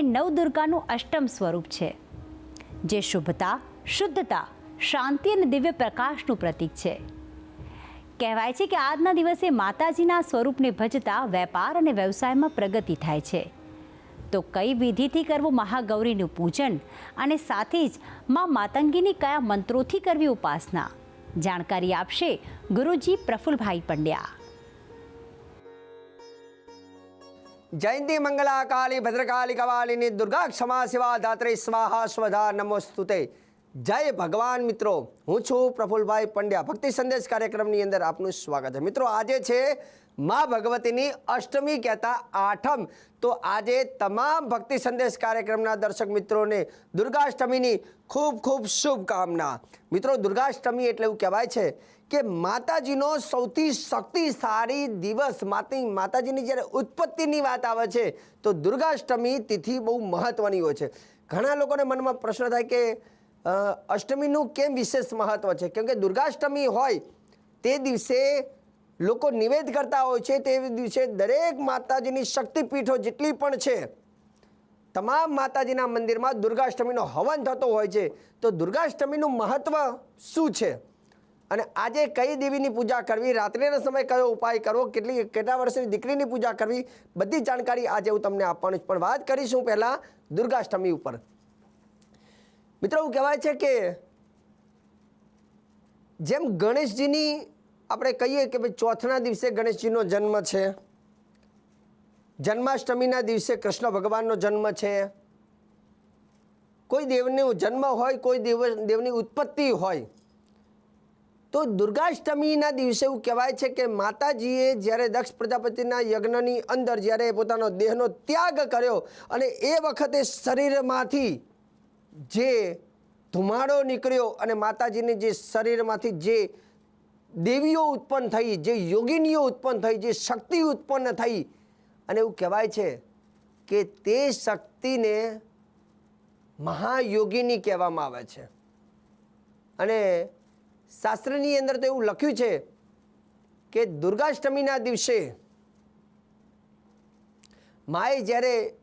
એ નવદુર્ગાનું અષ્ટમ સ્વરૂપ છે, જે શુભતા, શુદ્ધતા, શાંતિ અને દિવ્ય પ્રકાશનું પ્રતીક છે. કહેવાય છે કે આજના દિવસે માતાજીના સ્વરૂપને ભજતા વેપાર અને વ્યવસાયમાં પ્રગતિ થાય છે. તો કઈ વિધિથી કરવું મહાગૌરીનું પૂજન અને સાથે જ મા માતંગીની કયા મંત્રોથી કરવી ઉપાસના? જાણકારી આપશે ગુરુજી પ્રફુલભાઈ પંડ્યા. જયંતી મંગલા કાલી ભદ્રકાલી કવાલિની દુર્ગા ક્ષમા શિવા દાત્રે સ્વાહા સ્વધા નમોસ્તુતે જય ભગવાન મિત્રો હું છું પ્રફુલભાઈ પંડ્યા ભક્તિ સંદેશ કાર્યક્રમની અંદર આપનું સ્વાગત છે મિત્રો આજે છે મા ભગવતીની અષ્ટમી કહેતા આઠમ તો આજે તમામ ભક્તિ સંદેશ કાર્યક્રમના દર્શક મિત્રોને દુર્ગાષ્ટમીની ખૂબ ખૂબ શુભકામના મિત્રો દુર્ગાષ્ટમી એટલે એવું કહેવાય છે કે માતાજીનો સૌથી શક્તિશાળી દિવસ માતી, માતાજીની જ્યારે ઉત્પત્તિની વાત આવે છે, તો દુર્ગાષ્ટમી તિથિ બહુ મહત્ત્વની હોય છે. ઘણા લોકોને મનમાં પ્રશ્ન થાય કે અષ્ટમીનું કેમ વિશેષ મહત્ત્વ છે? કેમ કે દુર્ગાષ્ટમી હોય તે દિવસે લોકો નિવેદ કરતા હોય છે, તે દિવસે દરેક માતાજીની શક્તિપીઠો જેટલી પણ છે, તમામ માતાજીના મંદિરમાં દુર્ગાષ્ટમીનો હવન થતો હોય છે, તો દુર્ગાષ્ટમીનું મહત્ત્વ શું છે? અને આજે કઈ દેવીની પૂજા કરવી, રાત્રિના સમયે કયો ઉપાય કરવો, કેટલી, કેટલા વર્ષની દીકરીની પૂજા કરવી, બધી જાણકારી આજે હું તમને આપવાની છું પણ વાત કરીશું પહેલાં દુર્ગાષ્ટમી ઉપર. મિત્રો, એવું કહેવાય છે કે જેમ ગણેશજીની આપણે કહીએ કે ભાઈ ચોથના દિવસે ગણેશજીનો જન્મ છે, જન્માષ્ટમીના દિવસે કૃષ્ણ ભગવાનનો જન્મ છે, કોઈ દેવનો જન્મ હોય, કોઈ દેવ, દેવની ઉત્પત્તિ હોય તો દુર્ગાષ્ટમીના દિવસે એવું કહેવાય છે કે માતાજીએ જ્યારે દક્ષ પ્રજાપતિના યજ્ઞની અંદર જ્યારે પોતાનો દેહનો ત્યાગ કર્યો અને એ વખતે શરીરમાંથી જે ધુમાડો નીકળ્યો અને માતાજીની જે શરીરમાંથી જે દેવીઓ ઉત્પન્ન થઈ, જે યોગિનીઓ ઉત્પન્ન થઈ, જે શક્તિ ઉત્પન્ન થઈ અને એવું કહેવાય છે કે તે શક્તિને મહાયોગિની કહેવામાં આવે છે. અને શાસ્ત્રની અંદર તો એવું લખ્યું છે કે દુર્ગાષ્ટમીના દિવસે માએ જ્યારે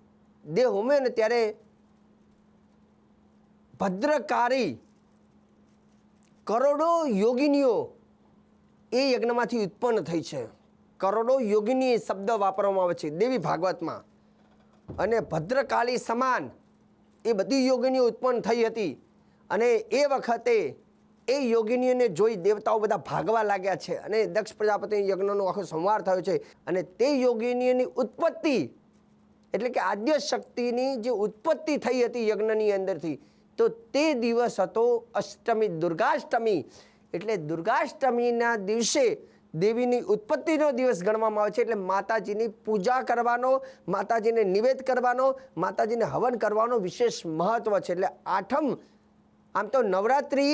દેહ હોમ્યો ને ત્યારે ભદ્રકારી કરોડો યોગિનીઓ એ યજ્ઞમાંથી ઉત્પન્ન થઈ છે. કરોડો યોગિની શબ્દ વાપરવામાં આવે છે દેવી ભાગવતમાં. અને ભદ્રકાળી સમાન એ બધી યોગિનીઓ ઉત્પન્ન થઈ હતી. અને એ વખતે એ યોગિનીઓને જોઈ દેવતાઓ બધા ભાગવા લાગ્યા છે અને દક્ષ પ્રજાપતિ યજ્ઞનો આખો સંવાર થયો છે અને તે યોગિનીઓની ઉત્પત્તિ એટલે કે આદ્ય શક્તિની જે ઉત્પત્તિ થઈ હતી યજ્ઞની અંદરથી, તો તે દિવસ હતો અષ્ટમી, દુર્ગાષ્ટમી. એટલે દુર્ગાષ્ટમીના દિવસે દેવીની ઉત્પત્તિનો દિવસ ગણવામાં આવે છે. એટલે માતાજીની પૂજા કરવાનો, માતાજીને નિવેદ કરવાનો, માતાજીને હવન કરવાનો વિશેષ મહત્ત્વ છે. એટલે આઠમ, આમ તો નવરાત્રિ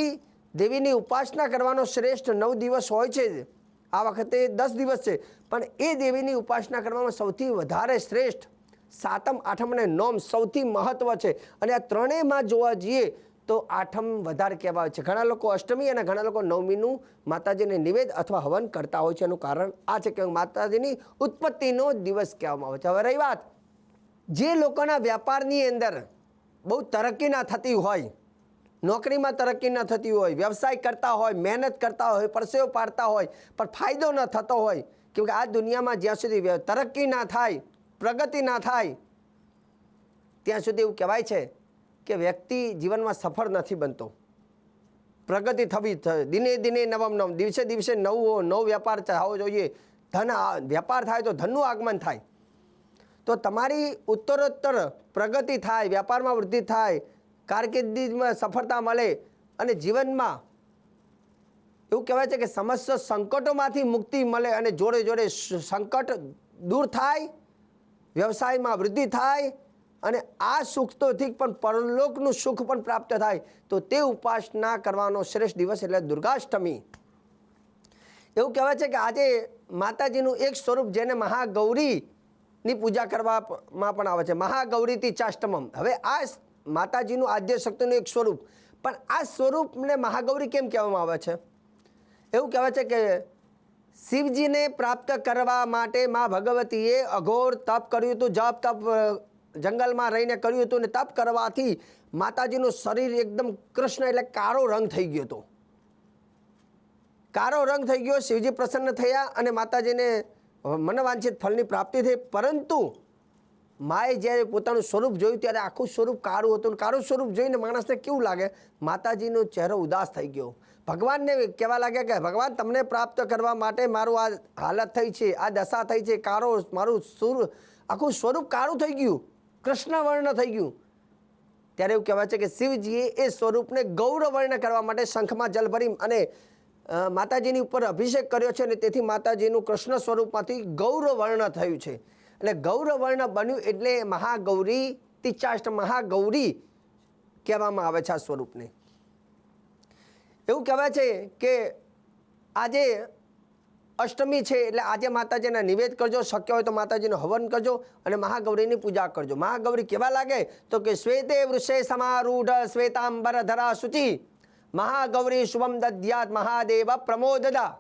દેવીની ઉપાસના કરવાનો શ્રેષ્ઠ નવ દિવસ હોય છે. આ વખતે દસ દિવસ છે. પણ એ દેવીની ઉપાસના કરવામાં સૌથી વધારે શ્રેષ્ઠ સાતમ, આઠમ અને નોમ સૌથી મહત્ત્વ છે. અને આ ત્રણેયમાં જોવા જઈએ તો આઠમ વધારે કહેવાય છે. ઘણા લોકો અષ્ટમી અને ઘણા લોકો નવમીનું માતાજીને નિવેદ અથવા હવન કરતા હોય છે. એનું કારણ આ છે કે માતાજીની ઉત્પત્તિનો દિવસ કહેવામાં આવે છે. હવે રહી વાત. જે લોકોના વ્યાપારની અંદર બહુ તરક્કી ના થતી હોય નોકરીમાં તરક્કી ન થતી હોય, વ્યવસાય કરતા હોય, મહેનત કરતા હોય, પરસેવો પાડતા હોય, પણ ફાયદો ન થતો હોય, કેમ કે આ દુનિયામાં જ્યાં સુધી તરક્કી ના થાય, પ્રગતિ ના થાય, ત્યાં સુધી એવું કહેવાય છે કે વ્યક્તિ જીવનમાં સફળ નથી બનતો. પ્રગતિ થવી દિને દિને નવમ નવ, દિવસે દિવસે નવો નવો વેપાર થવો જોઈએ. ધન વ્યાપાર થાય તો ધનનું આગમન થાય. તો તમારી ઉત્તરોત્તર પ્રગતિ થાય વ્યાપારમાં વૃદ્ધિ થાય કારકિર્દીમાં સફળતા મળે અને જીવનમાં એવું કહેવાય છે કે સમસ્ત સંકટોમાંથી મુક્તિ મળે અને જોડે જોડે સંકટ દૂર થાય, વ્યવસાયમાં વૃદ્ધિ થાય અને આ સુખ તો ઠીક પણ પરલોકનું સુખ પણ પ્રાપ્ત થાય, તો તે ઉપાસના કરવાનો શ્રેષ્ઠ દિવસ એટલે દુર્ગાષ્ટમી. એવું કહેવાય છે કે આજે માતાજીનું એક સ્વરૂપ જેને મહાગૌરીની પૂજા કરવામાં પણ આવે છે. મહાગૌરીથી ચાષ્ટમમ. હવે આ માતાજીનું આદ્ય શક્તિનું એક સ્વરૂપ. પણ આ સ્વરૂપને મહાગૌરી કેમ કહેવામાં આવે છે? એવું કહેવાય છે કે શિવજીને પ્રાપ્ત કરવા માટે મા ભગવતીએ અઘોર તપ કર્યું હતું, જપ તપ જંગલમાં રહીને કર્યું હતું ને તપ કરવાથી માતાજીનું શરીર એકદમ કૃષ્ણ એટલે કાળો રંગ થઈ ગયો હતો. કાળો રંગ થઈ ગયો, શિવજી પ્રસન્ન થયા અને માતાજીને મનવાંછિત ફળની પ્રાપ્તિ થઈ. પરંતુ માએ જ્યારે પોતાનું સ્વરૂપ જોયું ત્યારે આખું સ્વરૂપ કાળું હતું કાળું સ્વરૂપ જોઈને માણસને કેવું લાગે? માતાજીનો ચહેરો ઉદાસ થઈ ગયો. ભગવાનને કહેવા લાગ્યા કે, ભગવાન, તમને પ્રાપ્ત કરવા માટે મારું આ હાલત થઈ છે, આ દશા થઈ છે, કાળો, મારું સુર, આખું સ્વરૂપ કાળું થઈ ગયું. કૃષ્ણ વર્ણ થઈ ગયું. ત્યારે એવું કહેવાય છે કે શિવજીએ એ સ્વરૂપને ગૌરવર્ણ કરવા માટે શંખમાં જલ ભરી અને માતાજીની ઉપર અભિષેક કર્યો છે અને તેથી માતાજીનું કૃષ્ણ સ્વરૂપમાંથી ગૌરવર્ણ થયું છે. એટલે ગૌરવર્ણ બન્યું એટલે મહાગૌરી તિચાષ્ટ મહાગૌરી કહેવામાં આવે છે આ સ્વરૂપને. એવું કહેવાય છે કે આજે અષ્ટમી છે એટલે આજે માતાજીના નિવેદ કરજો, શક્ય હોય તો માતાજીનું હવન કરજો અને મહાગૌરીની પૂજા કરજો. મહાગૌરી કેવા લાગે? તો કે શ્વેતે વૃષે સમારૂઢ શ્વેતાંબર ધરા શુચિ મહાગૌરી શુભમ દધ્યાત મહાદેવ પ્રમોદદા.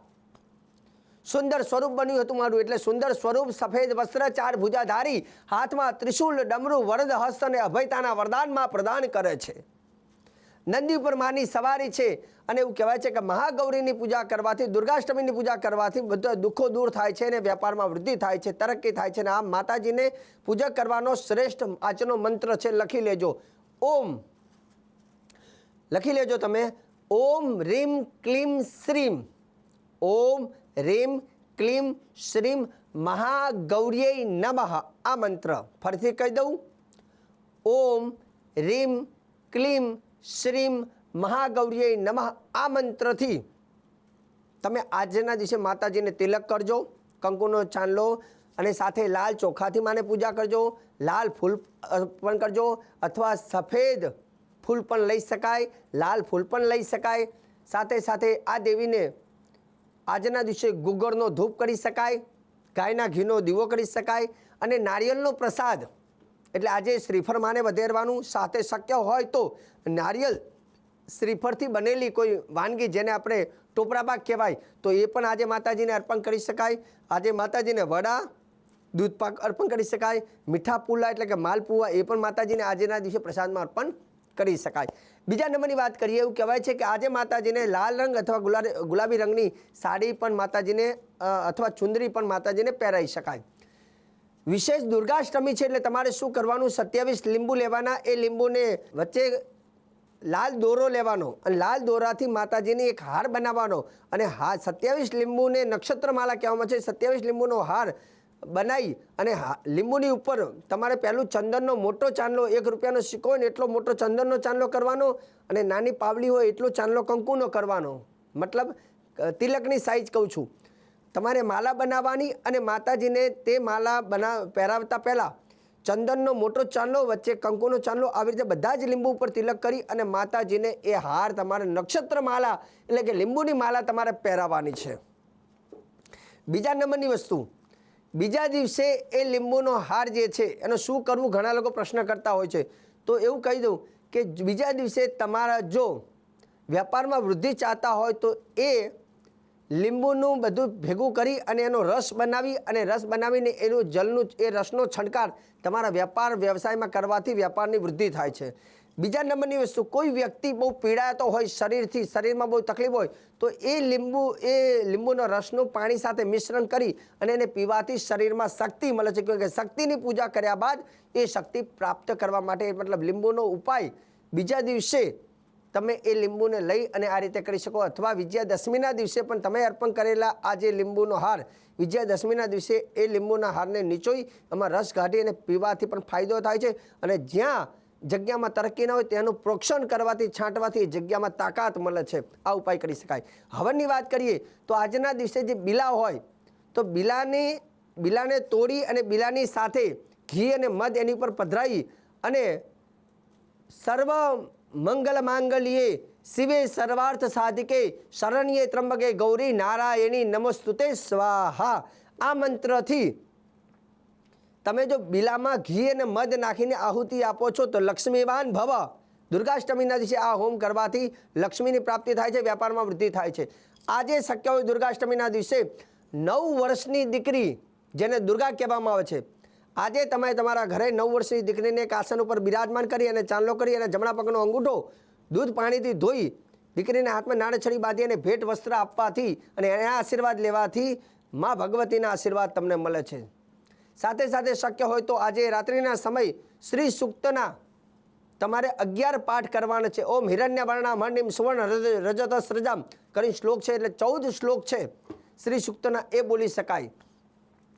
સુંદર સ્વરૂપ બન્યું હતું મારું. એટલે સુંદર સ્વરૂપ, સફેદ વસ્ત્ર, ચાર ભુજાધારી, હાથમાં ત્રિશુલ ડમરું, વરદ હસ્ત અને અભયતાના વરદાનમાં પ્રદાન કરે છે. નંદી ઉપર માની સવારી છે અને એવું કહેવાય છે કે મહાગૌરીની પૂજા કરવાથી, દુર્ગાષ્ટમીની પૂજા કરવાથી બધા દુઃખો દૂર થાય છે અને વેપારમાં વૃદ્ધિ થાય છે, તરક્કી થાય છે અને આમ માતાજીને પૂજા કરવાનો શ્રેષ્ઠ આજનો મંત્ર છે, લખી લેજો. ઓમ. લખી લેજો તમે. ઓમ રીમ ક્લીમ શ્રીમ. ઓમ રીમ ક્લીમ શ્રીમ મહાગૌર્ય નમઃ. આ મંત્ર ફરીથી કહી દઉં. ઓમ રીમ ક્લીમ શ્રીમ મહાગૌર્ય નમઃ. આ મંત્રથી તમે આજના દિવસે માતાજીને તિલક કરજો, કંકુનો ચાંદલો અને સાથે લાલ ચોખાથી માને પૂજા કરજો, લાલ ફૂલ અર્પણ કરજો અથવા સફેદ ફૂલ પણ લઈ શકાય, લાલ ફૂલ પણ લઈ શકાય. સાથે સાથે આ દેવીને આજના દિવસે ગુગળનો ધૂપ કરી શકાય, ગાયના ઘીનો દીવો કરી શકાય અને નારિયેળનો પ્રસાદ. એટલે આજે શ્રીફળ માને વધેરવાનું, સાથે શક્ય હોય તો નારિયેળ શ્રીફળથી બનેલી કોઈ વાનગી જેને આપણે ટોપરાબાગ કહેવાય, તો એ પણ આજે માતાજીને અર્પણ કરી શકાય. આજે માતાજીને વડા દૂધ પાક અર્પણ કરી શકાય. મીઠા પુલા એટલે કે માલપુવા એ પણ માતાજીને આજના દિવસે પ્રસાદમાં અર્પણ કરી શકાય. બીજા નંબરની વાત કરીએ, એવું કહેવાય છે કે આજે માતાજીને લાલ રંગ અથવા ગુલાબી રંગની સાડી પણ માતાજીને અથવા ચુંદરી પણ માતાજીને પહેરાઈ શકાય. વિશેષ દુર્ગાષ્ટમી છે એટલે તમારે શું કરવાનું? સત્યાવીસ લીંબુ લેવાના, એ લીંબુને વચ્ચે લાલ દોરો લેવાનો અને લાલ દોરાથી માતાજીની એક હાર બનાવવાનો અને હા, સત્યાવીસ લીંબુને નક્ષત્રમાલા કહેવામાં છે. સત્યાવીસ લીંબુનો હાર બનાવી અને લીંબુની ઉપર તમારે પહેલું ચંદનનો મોટો ચાંદલો એક રૂપિયાનો સિક્કો હોય ને એટલો મોટો ચંદનનો ચાંદલો કરવાનો અને નાની પાવલી હોય એટલો ચાંદલો કંકુનો કરવાનો. મતલબ તિલકની સાઈઝ કહું છું. તમારે માલા બનાવવાની અને માતાજીને તે માલા બના, પહેરાવતા પહેલાં ચંદનનો મોટો ચાંદલો વચ્ચે કંકુનો ચાંદલો આવી રીતે બધા જ લીંબુ ઉપર તિલક કરી અને માતાજીને એ હાર તમારે નક્ષત્ર માલા એટલે કે લીંબુની માલા તમારે પહેરાવવાની છે. બીજા નંબરની વસ્તુ બીજા દિવસે એ લીંબુનો હાર જે છે, એનો શું કરવું ઘણા લોકો પ્રશ્ન કરતા હોય છે. તો એવું કહી દઉં કે બીજા દિવસે તમારા જો વેપારમાં વૃદ્ધિ ચાહતા હોય તો એ લીંબુનું બધું ભેગું કરી અને એનો રસ બનાવી અને રસ બનાવીને એનું જલનું, એ રસનો છંટકાર તમારા વેપાર વ્યવસાયમાં કરવાથી વેપારની વૃદ્ધિ થાય છે. બીજા નંબરની વસ્તુ, કોઈ વ્યક્તિ બહુ પીડાતો હોય, શરીરથી, શરીરમાં બહુ તકલીફ હોય, તો એ લીંબુ, એ લીંબુના રસનું પાણી સાથે મિશ્રણ કરી અને એને પીવાથી શરીરમાં શક્તિ મળે છે. કે શક્તિની પૂજા કર્યા બાદ એ શક્તિ પ્રાપ્ત કરવા માટે મતલબ લીંબુનો ઉપાય. બીજા દિવસે તમે એ લીંબુને લઈ અને આ રીતે કરી શકો. અથવા વિજયાદશમીના દિવસે પણ તમે અર્પણ કરેલા આ જે લીંબુનો હાર, વિજયાદશમીના દિવસે એ લીંબુના હારને નીચોઈ, એમાં રસ કાઢી અને પીવાથી પણ ફાયદો થાય છે. અને જ્યાં જગ્યામાં તરક્કી ન હોય તેનું પ્રોક્ષણ કરવાથી, છાંટવાથી જગ્યામાં તાકાત મળે છે. આ ઉપાય કરી શકાય. હવનની વાત કરીએ તો આજના દિવસે જે બિલા હોય, તો બિલાની, બિલાને તોડી અને બિલાની સાથે ઘી અને મધ એની ઉપર પધરાવી અને સર્વ મંગલ માંગલ્યે શિવે સર્વાર્થ સાધિકે શરણ્યે ત્રંબકે ગૌરી નારાયણી નમસ્તુતે સ્વાહા. આ મંત્રથી તમે જો બિલામાં ઘી અને મધ નાખીને આહુતિ આપો છો તો લક્ષ્મીવાન ભવ. દુર્ગાષ્ટમીના દિવસે આ હોમ કરવાથી લક્ષ્મીની પ્રાપ્તિ થાય છે, વ્યાપારમાં વૃદ્ધિ થાય છે. આજે શક્ય હોય દુર્ગાષ્ટમીના દિવસે નવ વર્ષની દીકરી જેને દુર્ગા કહેવામાં આવે છે. આજે તમે તમારા ઘરે નવ વર્ષની દીકરીને એક આસન ઉપર બિરાજમાન કરી અને ચાંદલો કરી અને જમણા પગનો અંગૂઠો, દૂધ પાણીથી ધોઈ દીકરીને હાથમાં નાળછડી બાંધી અને ભેટ વસ્ત્ર આપવાથી અને એના આશીર્વાદ લેવાથી મા ભગવતીના આશીર્વાદ તમને મળે છે. સાથે સાથે શક્ય હોય તો આજે રાત્રિના સમય શ્રી સૂક્તના તમારે અગિયાર પાઠ કરવાના છે. ઓમ હિરણ્ય વર્ણા મણિમ સુવર્ણ રજ- રજત સૃજામ કરીને શ્લોક છે એટલે ચૌદ શ્લોક છે શ્રી સૂક્તના, એ બોલી શકાય.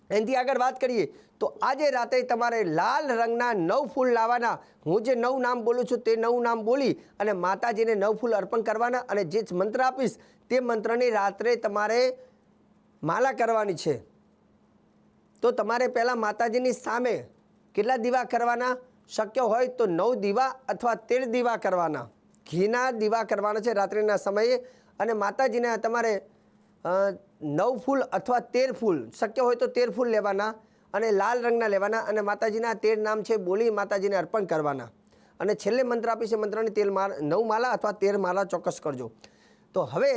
એનાથી આગળ વાત કરીએ તો આજે રાતે તમારે લાલ રંગના નવ ફૂલ લાવવાના. હું જે નવ નામ બોલું છું તે નવ નામ બોલી અને માતાજીને નવ ફૂલ અર્પણ કરવાના અને જે મંત્ર આપીશ તે મંત્રની રાત્રે તમારે માલા કરવાની છે. તો તમારે પહેલાં માતાજીની સામે કેટલા દીવા કરવાના? શક્ય હોય તો નવ દીવા અથવા તેર દીવા કરવાના. ઘીના દીવા કરવાના છે રાત્રિના સમયે અને માતાજીને તમારે નવ ફૂલ અથવા તેર ફૂલ, શક્ય હોય તો તેર ફૂલ લેવાના અને લાલ રંગના લેવાના અને માતાજીના તેર નામ છે બોલી માતાજીને અર્પણ કરવાના. અને છેલ્લે મંત્ર આપી છે મંત્રની તેલ માળા, નવ માલા અથવા તેર માલા ચોક્કસ કરજો. તો હવે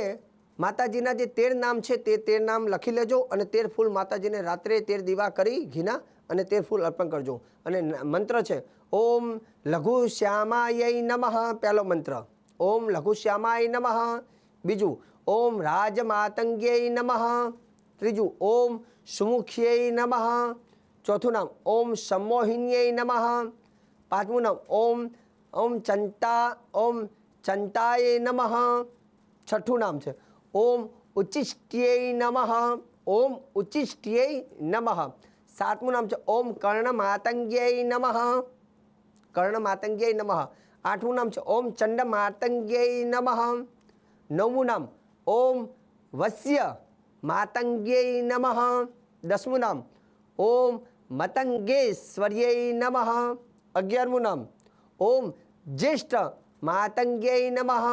માતાજીના જે તેર નામ છે, તે તેર નામ લખી લેજો અને તેર ફૂલ માતાજીને રાત્રે તેર દીવા કરી ઘીના અને તેર ફૂલ અર્પણ કરજો. અને મંત્ર છે, ઓમ લઘુ શ્યામાય નમઃ, પહેલો મંત્ર. ઓમ લઘુ શ્યામાય નમઃ. બીજું, ઓમ રાજમાતંગ્યય નમઃ. ત્રીજું, ઓમ સુમુખ્યય નમઃ. ચોથું નામ, ઓમ સમોહિન્યય નમઃ. પાંચમું નામ, ઓમ ઓમ ચંતા, ઓમ ચંતાય નમઃ. છઠ્ઠું નામ છે ઓમ ઉચ્ચિષ્ટ્યય નમઃ ઓમ ઉચ્ચિષ્ટ્યય નમઃ સાતમું નામ છે ઓમ કર્ણમાતંગ્યય નમઃ કર્ણમાતંગ્યય નમઃ આઠમું નામ છે ઓમ ચંડમાતંગ્યય નમઃ નવમું નામ ઓમ વસ્ય માતંગ્યય નમઃ દસમું નામ ઓમ મતંગેશ્વર્યય નમઃ અગિયારમું નામ ઓમ જ્યેષ્ઠ માતંગ્યય નમઃ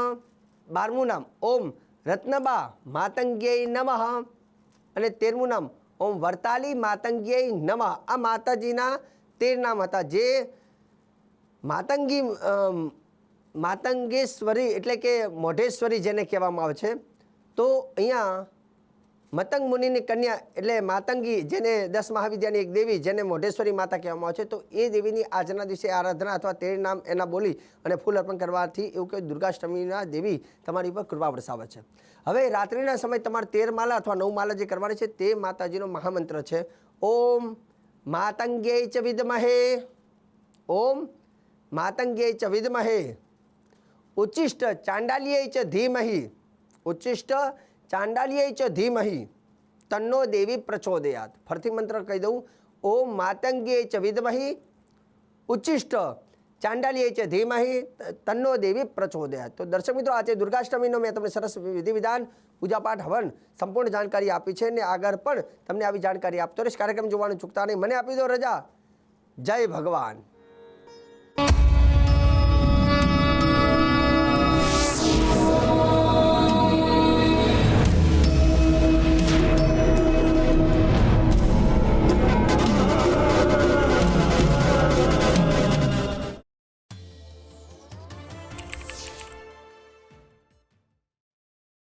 બારમું નામ ઓમ રત્નબા માતંગ્યય નમઃ. અને તેરમું નામ, ઓમ વરતાલી માતંગ્યય નમઃ. આ માતાજીના તેર નામ હતા. જે માતંગી માતંગેશ્વરી એટલે કે મોઢેશ્વરી જેને કહેવામાં આવે છે. તો અહીંયા મતંગ મુનિની કન્યા એટલે માતંગી, જેને દસ મહાવિદ્યાની એક દેવી જેને મોઢેશ્વરી માતા કહેવામાં આવે છે, તો એ દેવીની આજના દિવસે આરાધના અથવા તેર નામ એના બોલી અને ફૂલ અર્પણ કરવાથી એવું કે દુર્ગાષ્ટમીના દેવી તમારી ઉપર કૃપા વરસાવે છે. હવે રાત્રિના સમય તમારે તેર માલા અથવા નવ માલા જે કરવાની છે, તે માતાજીનો મહામંત્ર છે. ઓમ માતંગે ચ વિદમહે. ઓમ માતંગે ચ વિદમહે. ઉચ્ચિષ્ટ ચાંડાલિય ચ ધીમહી. ઉચ્ચિષ્ટ ચાંડાલ્યે ચ ધીમહી, તન્નો દેવી પ્રચોદયાત. ફરતી મંત્ર કહી દઉં ઓમ માતંગે ચ વિદમહી ઉચ્ચિષ્ટ ચાંડાલ્યે ચ ધીમહી, તન્નો દેવી પ્રચોદયાત. તો દર્શક મિત્રો, આજે દુર્ગાષ્ટમીનો મેં તમને સરસ વિધિ વિધાન, પૂજાપાઠ, હવન સંપૂર્ણ જાણકારી આપી છે ને આગળ પણ તમને આવી જાણકારી આપતો રહીશ. કાર્યક્રમ જોવાનું ચૂકતા નહીં. મને આપી દો રજા. જય ભગવાન.